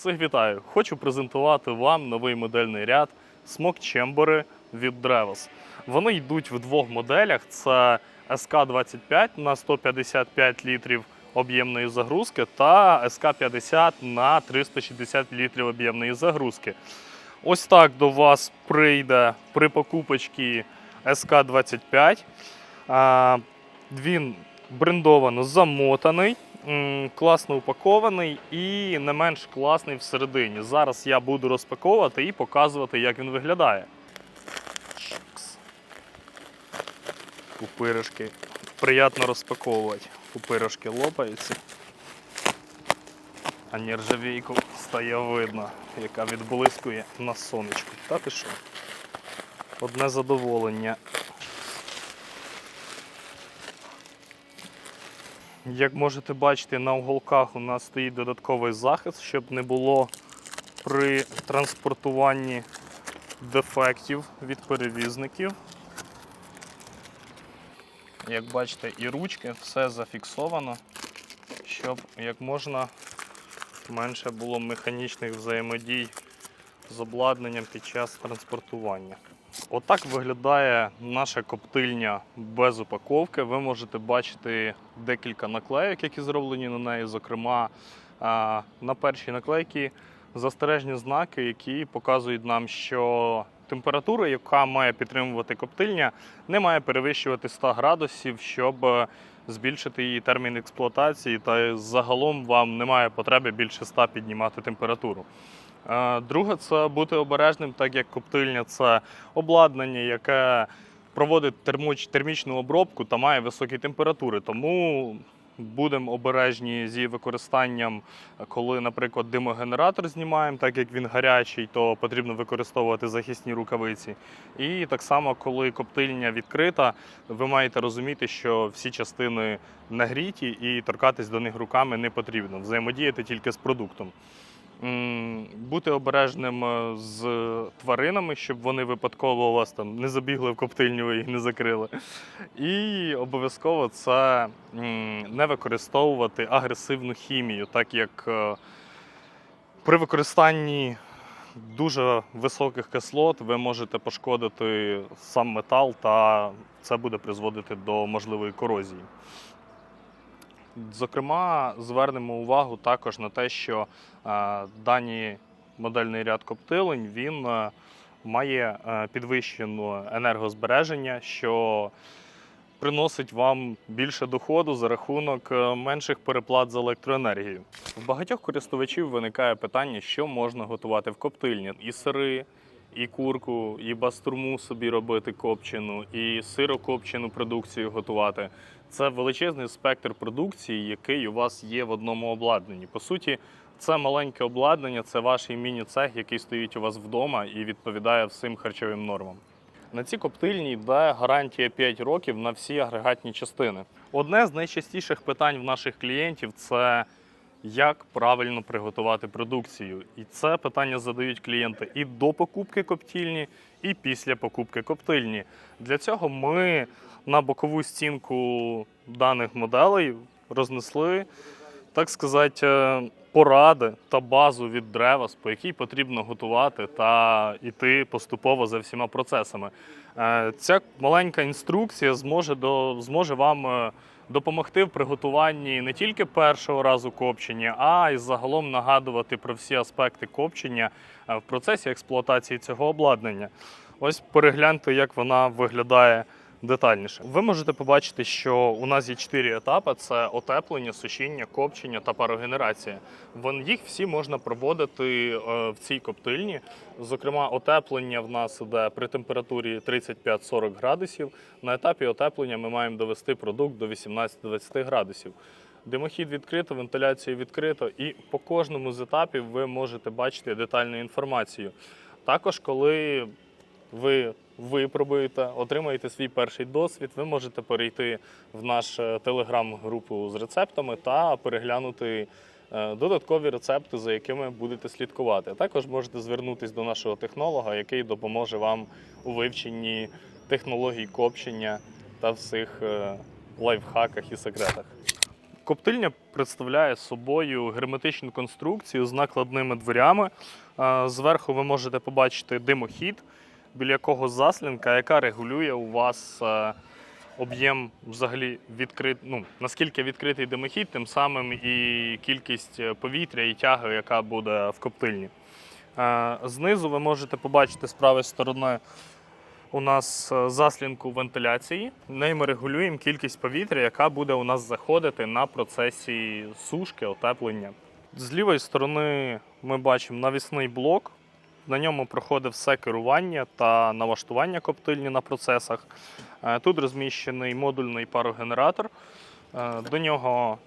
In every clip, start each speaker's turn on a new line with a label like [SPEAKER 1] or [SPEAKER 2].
[SPEAKER 1] Всіх вітаю! Хочу презентувати вам новий модельний ряд Смок Чембери від Drevos. Вони йдуть в двох моделях: це СК-25 на 155 літрів об'ємної загрузки та СК-50 на 360 літрів об'ємної загрузки. Ось так до вас прийде при покупочці СК-25. Він брендовано замотаний, класно упакований і не менш класний всередині. Зараз я буду розпаковувати і показувати, як він виглядає. Пупиришки. Приємно розпаковувати. Пупиришки лопаються. А нержавійку стає видно, яка відблискує на сонечку. Та ти що? Одне задоволення. Як можете бачити, на уголках у нас стоїть додатковий захист, щоб не було при транспортуванні дефектів від перевізників. Як бачите, і ручки, все зафіксовано, щоб як можна менше було механічних взаємодій з обладнанням під час транспортування. Отак виглядає наша коптильня без упаковки. Ви можете бачити декілька наклейок, які зроблені на неї. Зокрема, на першій наклейці застережні знаки, які показують нам, що температура, яка має підтримувати коптильня, не має перевищувати 100 градусів, щоб е, збільшити її термін експлуатації, та загалом вам немає потреби більше 100 піднімати температуру. Е, Друге, це бути обережним, так як коптильня це обладнання, яке проводить термічну обробку та має високі температури. Тому будемо обережні з її використанням, коли, наприклад, димогенератор знімаємо, так як він гарячий, то потрібно використовувати захисні рукавиці. І так само, коли коптильня відкрита, ви маєте розуміти, що всі частини нагріті і торкатись до них руками не потрібно. Взаємодіяти тільки з продуктом. Бути обережним е, з тваринами, щоб вони випадково у вас там не забігли в коптильню, ви їх не закрили. І обов'язково це не використовувати агресивну хімію, так як е, при використанні дуже високих кислот ви можете пошкодити сам метал, та це буде призводити до можливої корозії. Зокрема, звернемо увагу також на те, що е, даний модельний ряд коптилень він е, має е, підвищене енергозбереження, що приносить вам більше доходу за рахунок менших переплат за електроенергію. В багатьох користувачів виникає питання, що можна готувати в коптильні: і сири, і курку, і бастурму собі робити копчену, і сирокопчену продукцію готувати. Це величезний спектр продукції, який у вас є в одному обладнанні. По суті, це маленьке обладнання, це ваш міні-цех, який стоїть у вас вдома і відповідає всім харчовим нормам. На ці коптильні йде гарантія 5 років на всі агрегатні частини. Одне з найчастіших питань в наших клієнтів це як правильно приготувати продукцію. І це питання задають клієнти і до покупки коптильні, і після покупки коптильні. Для цього ми на бокову стінку даних моделей рознесли, так сказати, е, поради та базу від Drevos, по якій потрібно готувати та йти поступово за всіма процесами. Е, Ця маленька інструкція зможе, до, зможе вам е, допомогти в приготуванні не тільки першого разу копчення, а й загалом нагадувати про всі аспекти копчення е, в процесі експлуатації цього обладнання. Ось перегляньте, як вона виглядає детальніше. Ви можете побачити, що у нас є чотири етапи: це отеплення, сушіння, копчення та парогенерація. Вон їх всі можна проводити е, в цій коптильні. Зокрема, отеплення в нас іде при температурі 35-40 градусів. На етапі отеплення ми маємо довести продукт до 18-20 градусів. Димохід відкрито, вентиляція відкрито, і по кожному з етапів ви можете бачити детальну інформацію. Також, коли ви випробуєте, отримаєте свій перший досвід, ви можете перейти в наш е, телеграм-групу з рецептами та переглянути е, додаткові рецепти, за якими будете слідкувати. Також можете звернутися до нашого технолога, який допоможе вам у вивченні технологій копчення та всіх е, лайфхаках і секретах. Коптильня представляє собою герметичну конструкцію з накладними дверями. Зверху ви можете побачити димохід, біля якого заслінка, яка регулює у вас е, об'єм взагалі відкрит, ну, наскільки відкритий димохід, тим самим і кількість е, повітря і тяги, яка буде в коптильні. Е, Знизу ви можете побачити з правої сторони у нас заслінку вентиляції. Нею ми регулюємо кількість повітря, яка буде у нас заходити на процесі сушки, отеплення. З лівої сторони ми бачимо навісний блок. На ньому проходить все керування та налаштування коптильні на процесах. Е, Тут розміщений модульний парогенератор. Е, До нього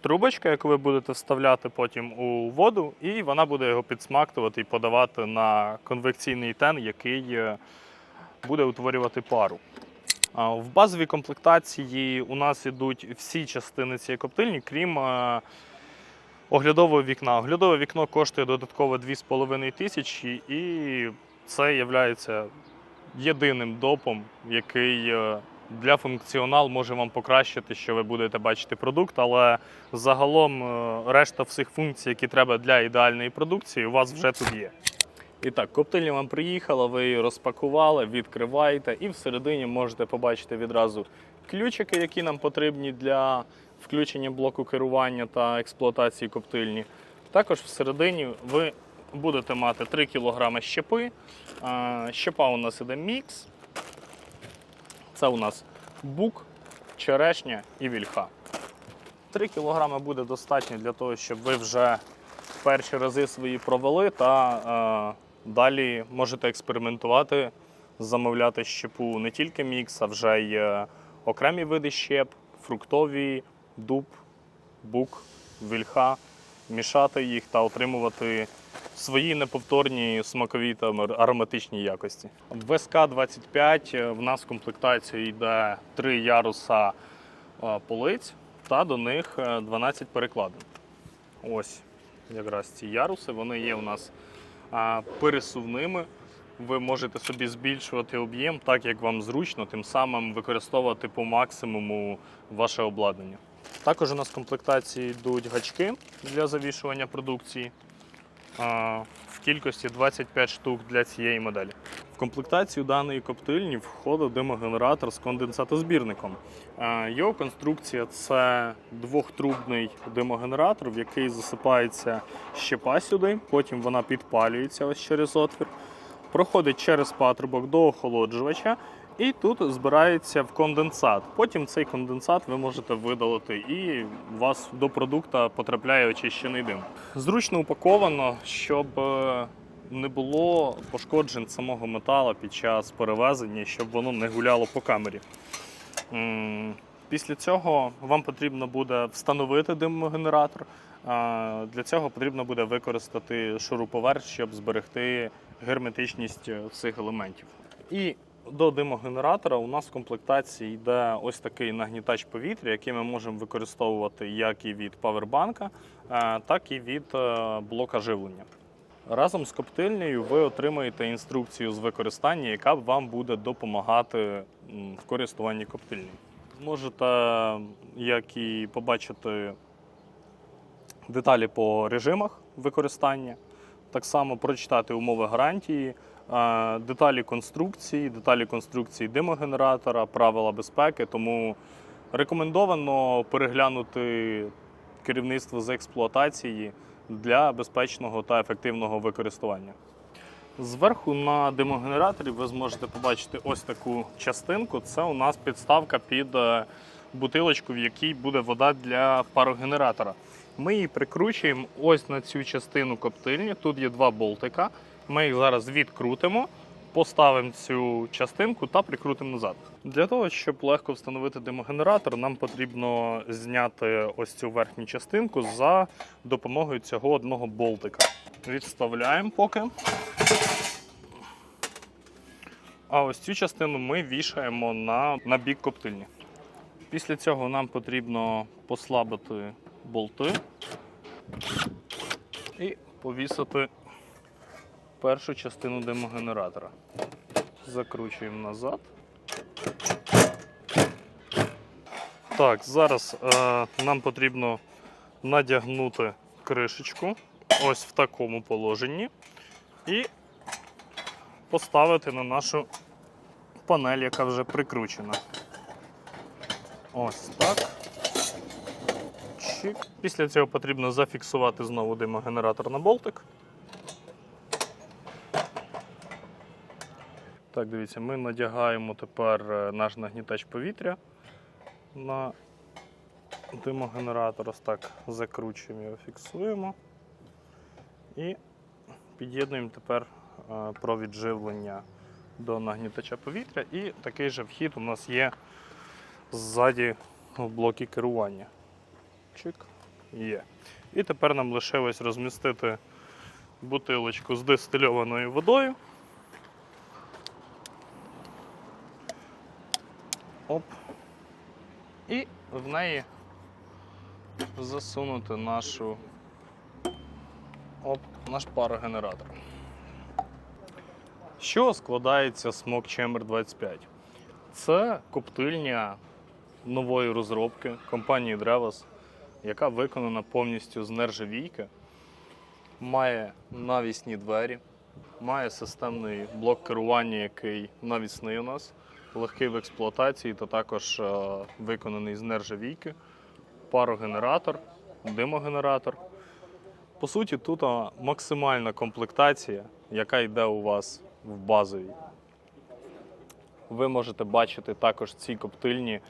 [SPEAKER 1] трубочка, яку ви будете вставляти потім у воду, і вона буде його підсмактувати і подавати на конвекційний тен, який е, буде утворювати пару. В базовій комплектації у нас ідуть всі частини цієї коптильні, крім оглядового вікна. Оглядове вікно коштує додатково 2,5 тисячі, і це є єдиним допом, який е, для функціонал може вам покращити, що ви будете бачити продукт, але загалом е, решта всіх функцій, які треба для ідеальної продукції, у вас вже тут є. І так, коптильня вам приїхала, ви її розпакували, відкриваєте, і всередині можете побачити відразу ключики, які нам потрібні для включення блоку керування та експлуатації коптильні. Також всередині ви будете мати 3 кг щепи. Щепа у нас іде мікс. Це у нас бук, черешня і вільха. 3 кг буде достатньо для того, щоб ви вже перші рази свої провели та е, далі можете експериментувати, замовляти щепу не тільки мікс, а вже й окремі види щеп, фруктові, дуб, бук, вільха, мішати їх та отримувати свої неповторні смакові та ароматичні якості. В СК-25 е, в нас в комплектації йде три яруса е, полиць та до них е, 12 перекладин. Ось якраз ці яруси, вони є у нас пересувними. Ви можете собі збільшувати об'єм так, як вам зручно, тим самим використовувати по максимуму ваше обладнання. Також у нас в комплектації йдуть гачки для завішування продукції в кількості 25 штук для цієї моделі. В комплектацію даної коптильні входить димогенератор з конденсатозбірником. Його конструкція це двохтрубний димогенератор, в який засипається щепа сюди, потім вона підпалюється ось через отвір, проходить через патрубок до охолоджувача. І тут збирається в конденсат. Потім цей конденсат ви можете видалити, і у вас до продукту потрапляє очищений дим. Зручно упаковано, щоб е, не було пошкоджень самого металу під час перевезення, щоб воно не гуляло по камері. Після цього вам потрібно буде встановити димогенератор. Для цього потрібно буде використати шуруповерт, щоб зберегти герметичність е, всіх елементів. І до димогенератора у нас в комплектації йде ось такий нагнітач повітря, який ми можемо використовувати як і від павербанка, е, так і від е, блока живлення. Разом з коптильнею ви отримаєте інструкцію з використання, яка вам буде допомагати в користуванні коптильнею. Зможете, як і побачити деталі по режимах використання, так само прочитати умови гарантії, деталі конструкції, деталі конструкції димогенератора, правила безпеки. Тому рекомендовано переглянути керівництво з експлуатації для безпечного та ефективного використання. Зверху на димогенераторі ви зможете побачити ось таку частинку. Це у нас підставка під е, бутилочку, в якій буде вода для парогенератора. Ми її прикручуємо ось на цю частину коптильні. Тут є два болтика. Ми їх зараз відкрутимо, поставимо цю частинку та прикрутимо назад. Для того, щоб легко встановити димогенератор, нам потрібно зняти ось цю верхню частинку за допомогою цього одного болтика. Відставляємо поки. А ось цю частину ми вішаємо на, на бік коптильні. Після цього нам потрібно послабити болти і повісити першу частину димогенератора. Закручуємо назад. Так, зараз е, нам потрібно надягнути кришечку ось в такому положенні і поставити на нашу панель, яка вже прикручена. Ось так. Чик. Після цього потрібно зафіксувати знову димогенератор на болтик. Так, дивіться, ми надягаємо тепер е, наш нагнітач повітря на димогенератор. Ось так закручуємо його, фіксуємо. І під'єднуємо тепер е, провід живлення до нагнітача повітря. І такий же вхід у нас є ззаді в блокі керування. Чик. Є. І тепер нам лишилось розмістити бутилочку з дистильованою водою. Оп. І в неї засунути нашу оп, наш парогенератор. Чого складається Smoke Chamber 25? Це коптильня нової розробки компанії Drevos, яка виконана повністю з нержавійки, має навісні двері, має системний блок керування, який навісний у нас, легкий в експлуатації та також е, виконаний з нержавійки, парогенератор, димогенератор. По суті, тут максимальна комплектація, яка йде у вас в базовій. Ви можете бачити також в цій коптильні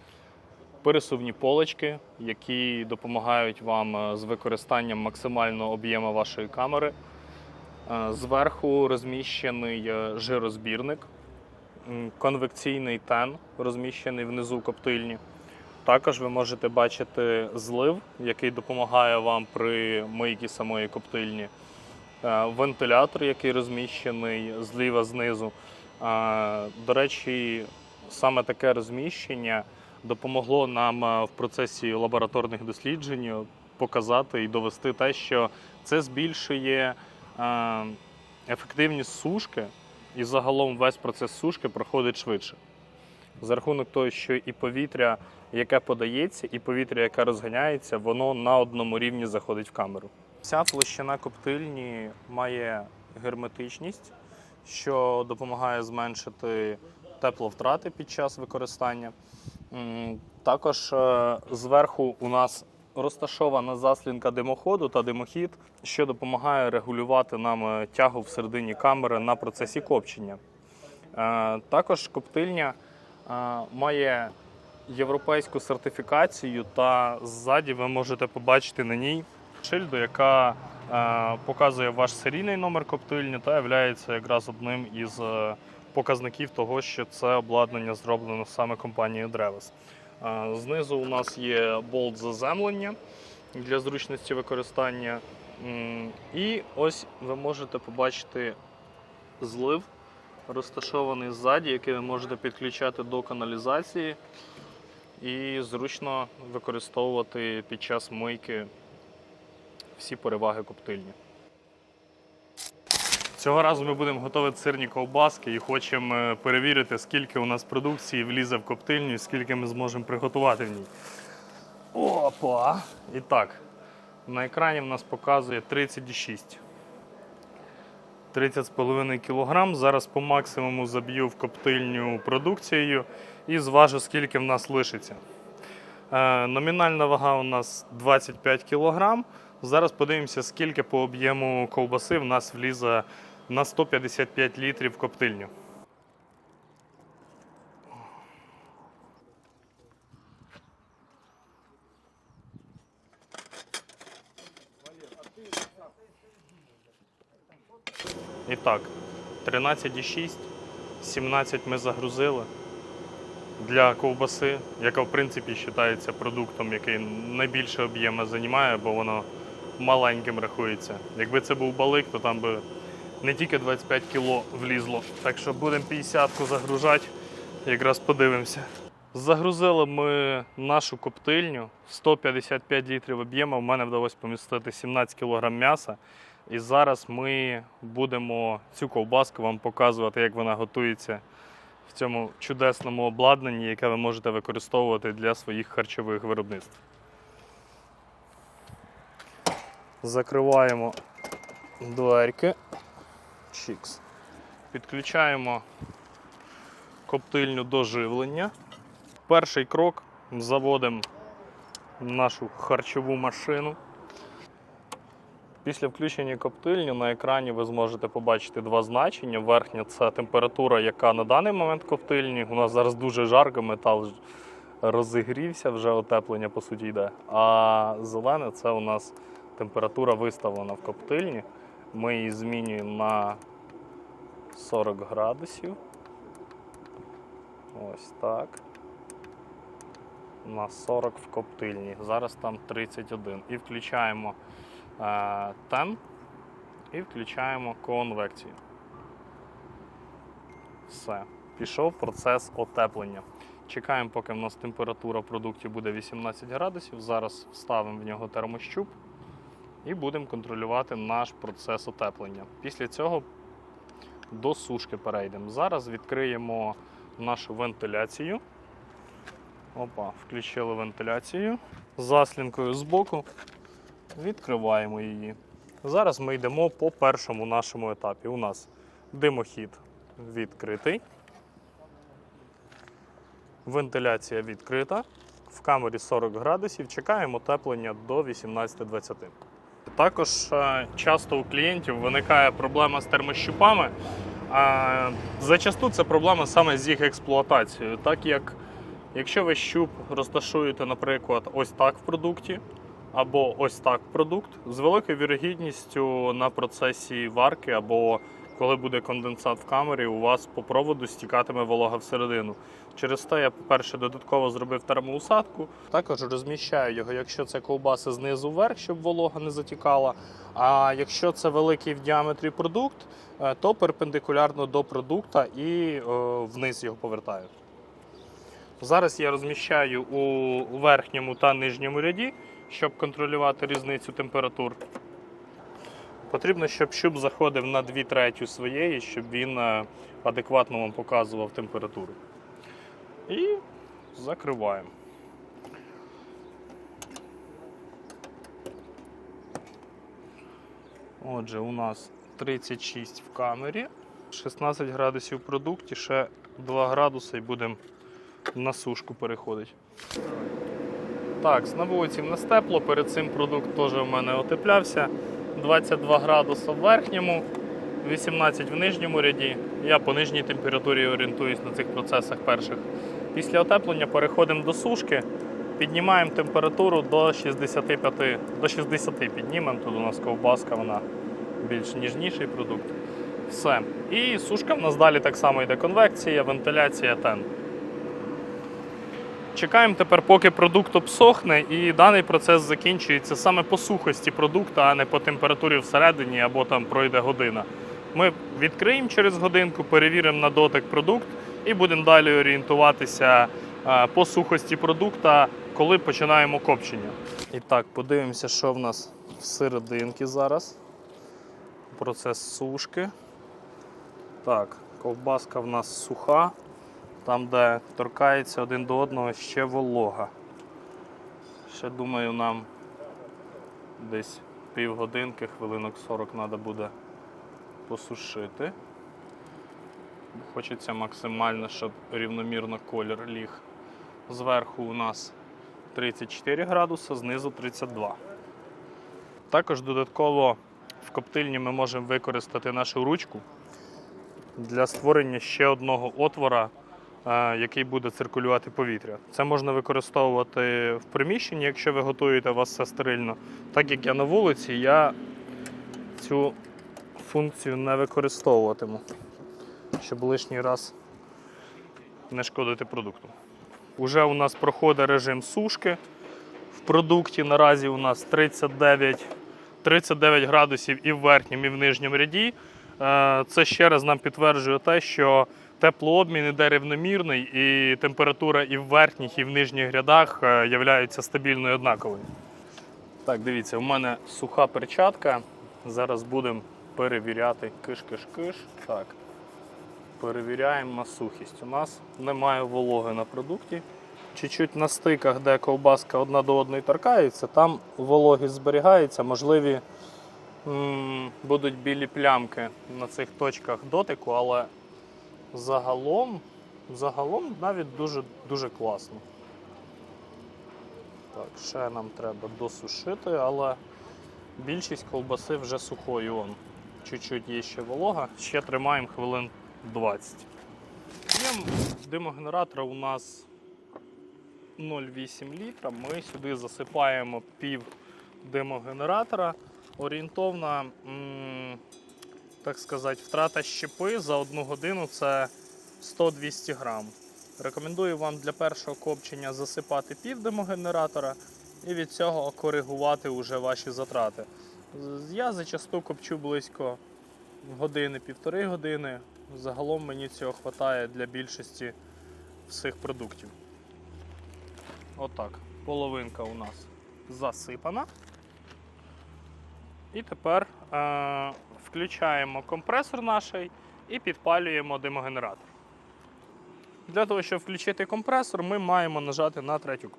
[SPEAKER 1] пересувні полочки, які допомагають вам е, з використанням максимального об'єму вашої камери. Е, Зверху розміщений е, жирозбірник, конвекційний тен розміщений внизу коптильні. Також ви можете бачити злив, який допомагає вам при мийці самої коптильні. Е, Вентилятор, який розміщений зліва знизу. Е, До речі, саме таке розміщення допомогло нам е, в процесі лабораторних досліджень показати і довести те, що це збільшує ефективність сушки, і загалом весь процес сушки проходить швидше. За рахунок того, що і повітря, яке подається, і повітря, яке розганяється, воно на одному рівні заходить в камеру. Вся площина коптильні має герметичність, що допомагає зменшити тепловтрати під час використання. Також е, зверху у нас розташована заслінка димоходу та димохід, що допомагає регулювати нам е, тягу всередині камери на процесі копчення. Е, Також коптильня е, має європейську сертифікацію, та ззаді ви можете побачити на ній шильду, яка показує ваш серійний номер коптильні та є якраз одним із показників того, що це обладнання зроблено саме компанією Drevos. Знизу у нас є болт заземлення для зручності використання. І ось ви можете побачити злив, розташований ззаді, який ви можете підключати до каналізації і зручно використовувати під час мийки всі переваги коптильні. Цього разу ми будемо готувати сирні ковбаски і хочемо е, перевірити, скільки у нас продукції влізе в коптильню і скільки ми зможемо приготувати в ній. Опа! І так, на екрані в нас показує 36. 30,5 кг. Зараз по максимуму заб'ю в коптильню продукцією і зважу, скільки в нас лишиться. Е, Номінальна вага у нас 25 кг. Зараз подивимося, скільки по об'єму ковбаси в нас влізе на 155 літрів коптильню. І так, 13,6, 17 ми загрузили для ковбаси, яка в принципі вважається продуктом, який найбільше об'єму займає, бо воно маленьким рахується. Якби це був балик, то там би не тільки 25 кіло влізло. Так що будемо 50-ку загружати, якраз подивимося. Загрузили ми нашу коптильню 155 літрів об'єму. У мене вдалося помістити 17 кг м'яса. І зараз ми будемо цю ковбаску вам показувати, як вона готується в цьому чудесному обладнанні, яке ви можете використовувати для своїх харчових виробництв. Закриваємо дверки. Чікс. Підключаємо коптильню до живлення. Перший крок заводимо нашу харчову машину. Після включення коптильні на екрані ви зможете побачити два значення. Верхня це температура, яка на даний момент коптильні. У нас зараз дуже жарко, метал розігрівся, вже отеплення по суті йде. А зелене це у нас температура виставлена в коптильні. Ми її змінюємо на 40 градусів. Ось так. На 40 в коптильні. Зараз там 31. І включаємо е, тен і включаємо конвекцію. Все. Пішов процес отеплення. Чекаємо, поки в нас температура в продукті буде 18 градусів. Зараз вставимо в нього термощуп і будемо контролювати наш процес отеплення. Після цього до сушки перейдемо. Зараз відкриємо нашу вентиляцію. Опа, включили вентиляцію. Заслінкою збоку відкриваємо її. Зараз ми йдемо по першому нашому етапі. У нас димохід відкритий. Вентиляція відкрита. В камері 40 градусів. Чекаємо теплення до 18-20. Також е, часто у клієнтів виникає проблема з термощупами. Зачасту це проблема саме з їх експлуатацією, так як якщо ви щуп розташуєте, наприклад, ось так в продукті, або ось так в продукт, з великою вірогідністю на процесі варки, або коли буде конденсат в камері, у вас по проводу стікатиме волога всередину. Через те я, по-перше, додатково зробив термоусадку. Також розміщаю його, якщо це ковбаси знизу вверх, щоб волога не затікала. А якщо це великий в діаметрі продукт, е, то перпендикулярно до продукта і е, вниз його повертаю. Зараз я розміщаю у верхньому та нижньому ряді, щоб контролювати різницю температур. Потрібно, щоб щуп заходив на 2 треті своєї, щоб він е, адекватно вам показував температуру. І закриваємо. Отже, у нас 36 в камері, 16 градусів в продукті, ще 2 градуси і будемо на сушку переходити. Так, на вулиці в нас тепло, перед цим продукт теж у мене отеплявся. 22 градуси в верхньому, 18 в нижньому ряді. Я по нижній температурі орієнтуюсь на цих процесах перших. Після отеплення переходимо до сушки, піднімаємо температуру до 65, до 60 піднімемо. Тут у нас ковбаска, вона більш ніжніший продукт. Все. І сушка в нас далі так само йде конвекція, вентиляція, тен. Чекаємо тепер, поки продукт обсохне, і даний процес закінчується саме по сухості продукту, а не по температурі всередині або там пройде година. Ми відкриємо через годинку, перевіримо на дотик продукт і будемо далі орієнтуватися е, по сухості продукта, коли починаємо копчення. І так, подивимося, що в нас всерединки зараз. Процес сушки. Так, ковбаска в нас суха. Там, де торкається один до одного, ще волога. Ще думаю, нам десь півгодинки, хвилинок 40 треба буде посушити. Хочеться максимально, щоб рівномірно колір ліг. Зверху у нас 34 градуси, знизу 32. Також додатково в коптильні ми можемо використати нашу ручку для створення ще одного отвора, е, який буде циркулювати повітря. Це можна використовувати в приміщенні, якщо ви готуєте у вас все стерильно. Так як я на вулиці, я цю функцію не використовуватиму, щоб лишній раз не шкодити продукту. Уже у нас проходить режим сушки. В продукті наразі у нас 39, 39 градусів і в верхньому, і в нижньому ряді. Е, Це ще раз нам підтверджує те, що теплообмін іде рівномірний, і температура і в верхніх, і в нижніх рядах е, являються стабільною однаковою. Так, дивіться, у мене суха перчатка. Зараз будемо перевіряти киш-киш-киш. Так. Перевіряємо на сухість. У нас немає вологи на продукті. Чуть-чуть на стиках, де ковбаска одна до одної торкається, там вологість зберігається, можливі м, будуть білі плямки на цих точках дотику, але загалом, загалом навіть дуже, дуже класно. Так, ще нам треба досушити, але більшість ковбаси вже сухої. Он. Чуть-чуть є ще волога, ще тримаємо хвилин 20. Є димогенератора у нас 0,8 літра. Ми сюди засипаємо пів димогенератора. Орієнтовна, так сказати, втрата щепи за одну годину це 100-200 грам. Рекомендую вам для першого копчення засипати пів димогенератора і від цього коригувати вже ваші затрати. Я зачасту копчу близько години-півтори години. Загалом мені цього вистачає для більшості всіх продуктів. Отак. Половинка у нас засипана. І тепер е- включаємо компресор наш і підпалюємо димогенератор. Для того, щоб включити компресор, ми маємо нажати на третю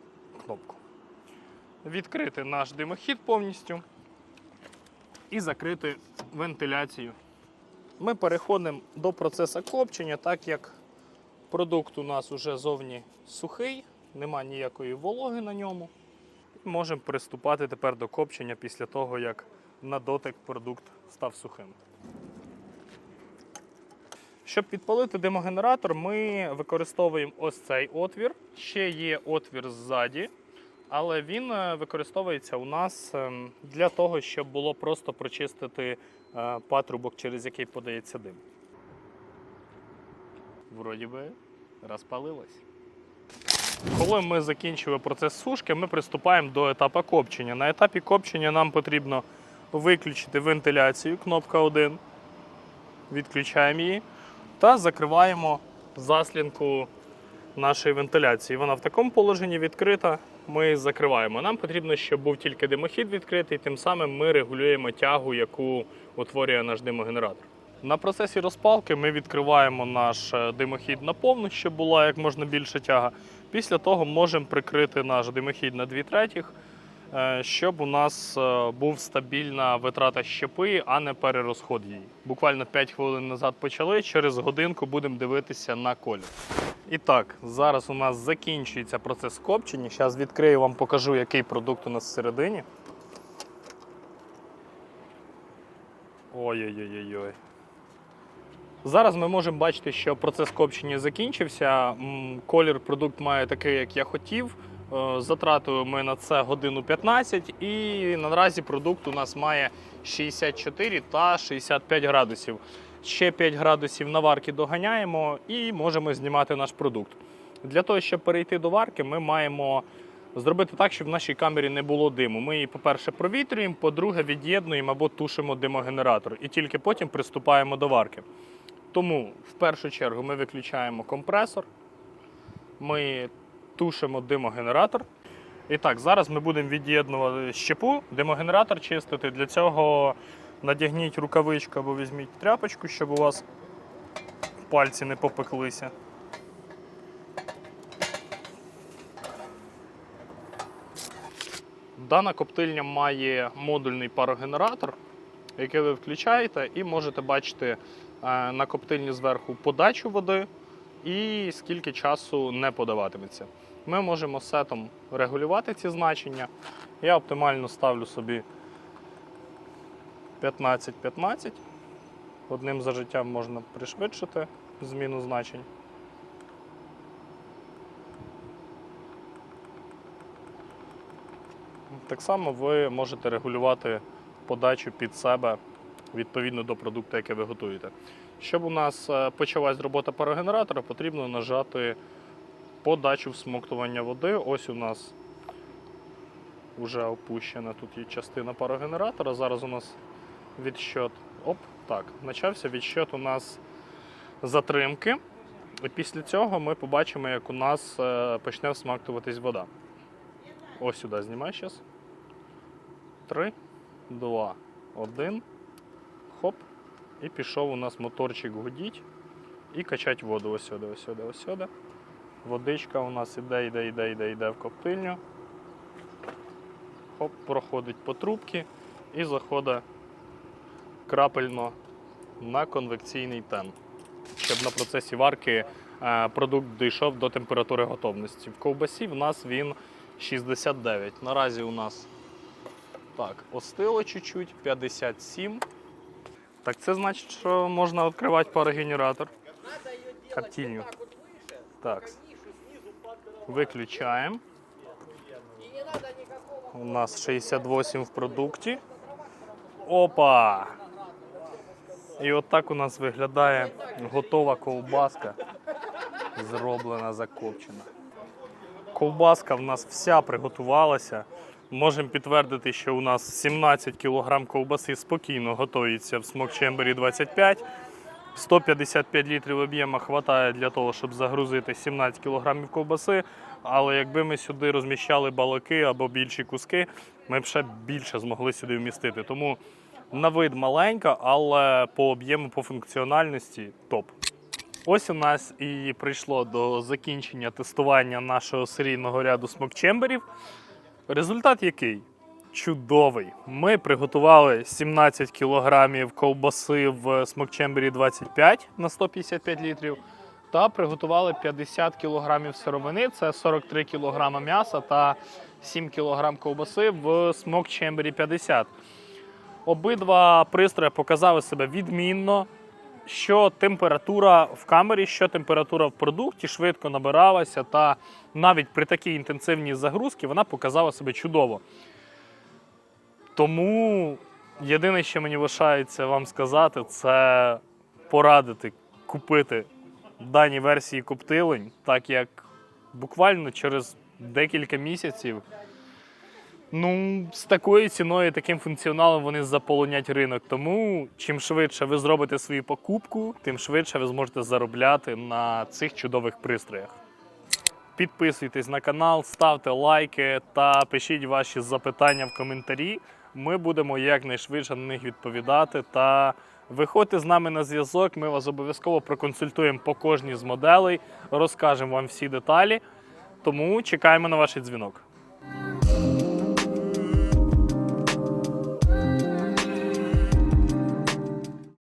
[SPEAKER 1] кнопку. Відкрити наш димохід повністю і закрити вентиляцію. Ми переходимо до процесу копчення, так як продукт у нас вже зовні сухий, нема ніякої вологи на ньому. Можемо приступати тепер до копчення після того, як на дотик продукт став сухим. Щоб підпалити димогенератор, ми використовуємо ось цей отвір. Ще є отвір ззаді, але він е, використовується у нас ем, для того, щоб було просто прочистити е, патрубок, через який подається дим. Вроді би розпалилось. Коли ми закінчили процес сушки, ми приступаємо до етапу копчення. На етапі копчення нам потрібно виключити вентиляцію, кнопка 1. Відключаємо її та закриваємо заслінку нашої вентиляції. Вона в такому положенні відкрита. Ми закриваємо. Нам потрібно, щоб був тільки димохід відкритий, тим самим ми регулюємо тягу, яку утворює наш димогенератор. На процесі розпалки ми відкриваємо наш е, димохід на повну, щоб була як можна більша тяга. Після того можемо прикрити наш димохід на 2 третіх, е, щоб у нас е, був стабільна витрата щепи, а не перерозход її. Буквально 5 хвилин назад почали, через годинку будемо дивитися на колір. І так, зараз у нас закінчується процес копчення. Зараз відкрию вам, покажу, який продукт у нас всередині. Ой-ой-ой-ой. Зараз ми можемо бачити, що процес копчення закінчився. Колір продукт має такий, як я хотів. Е, Затратили ми на це годину 15, і наразі продукт у нас має 64 та 65 градусів. Ще 5 градусів на варки доганяємо і можемо знімати наш продукт. Для того, щоб перейти до варки, ми маємо зробити так, щоб в нашій камері не було диму. Ми її, по-перше, провітрюємо, по-друге, від'єднуємо або тушимо димогенератор. І тільки потім приступаємо до варки. Тому в першу чергу ми виключаємо компресор, ми тушимо димогенератор. І так, зараз ми будемо від'єднувати щепу, димогенератор чистити. Для цього надягніть рукавичку або візьміть тряпочку, щоб у вас пальці не попеклися. Дана коптильня має модульний парогенератор, який ви включаєте, і можете бачити е, на коптильні зверху подачу води і скільки часу не подаватиметься. Ми можемо сетом регулювати ці значення. Я оптимально ставлю собі 15-15. Одним зажиттям можна пришвидшити зміну значень. Так само ви можете регулювати подачу під себе відповідно до продукту, який ви готуєте. Щоб у нас е, почалась робота парогенератора, потрібно нажати подачу всмоктування води. Ось у нас вже опущена тут є частина парогенератора. Зараз у нас відщот. Оп, так, почався відщот у нас затримки. І після цього ми побачимо, як у нас е, почне всмактуватись вода. Ось сюди знімай зараз. Три, два, один. Хоп. І пішов у нас моторчик гудіть. і качати воду ось сюди, ось сюди, ось сюди. Водичка у нас іде, йде, йде, йде, йде в коптильню. Хоп, проходить по трубці і заходить крапельно на конвекційний тен, щоб на процесі варки е, продукт дійшов до температури готовності. В ковбасі в нас він 69. Наразі у нас так, остило чуть-чуть, 57. Так це значить, що можна відкривати парогенератор. Коптильню. Так. Виключаємо. У нас 68 в продукті. Опа! І от у нас виглядає готова ковбаска, зроблена закопчена. Ковбаска в нас вся приготувалася. Можемо підтвердити, що у нас 17 кг ковбаси спокійно готується в Chamber 25. 155 літрів об'єму вистачає для того, щоб загрузити 17 кг ковбаси. Але якби ми сюди розміщали балаки або більші куски, ми б ще більше змогли сюди вмістити. Тому на вид маленька, але по об'єму, по функціональності топ. Ось у нас і прийшло до закінчення тестування нашого серійного ряду смокчемберів. Результат який? Чудовий. Ми приготували 17 кілограмів ковбаси в смокчембері 25 на 155 літрів. Та приготували 50 кілограмів сировини, це 43 кілограма м'яса та 7 кілограм ковбаси в смокчембері 50. Обидва пристрої показали себе відмінно. Що температура в камері, що температура в продукті швидко набиралася, та навіть при такій інтенсивній загрузці вона показала себе чудово. Тому єдине, що мені лишається вам сказати, це порадити купити дані версії коптилень, так як буквально через декілька місяців. Ну, з такою ціною, таким функціоналом вони заполонять ринок. Тому чим швидше ви зробите свою покупку, тим швидше ви зможете заробляти на цих чудових пристроях. Підписуйтесь на канал, ставте лайки та пишіть ваші запитання в коментарі. Ми будемо якнайшвидше на них відповідати. Та виходьте з нами на зв'язок. Ми вас обов'язково проконсультуємо по кожній з моделей, розкажемо вам всі деталі. Тому чекаємо на ваш дзвінок.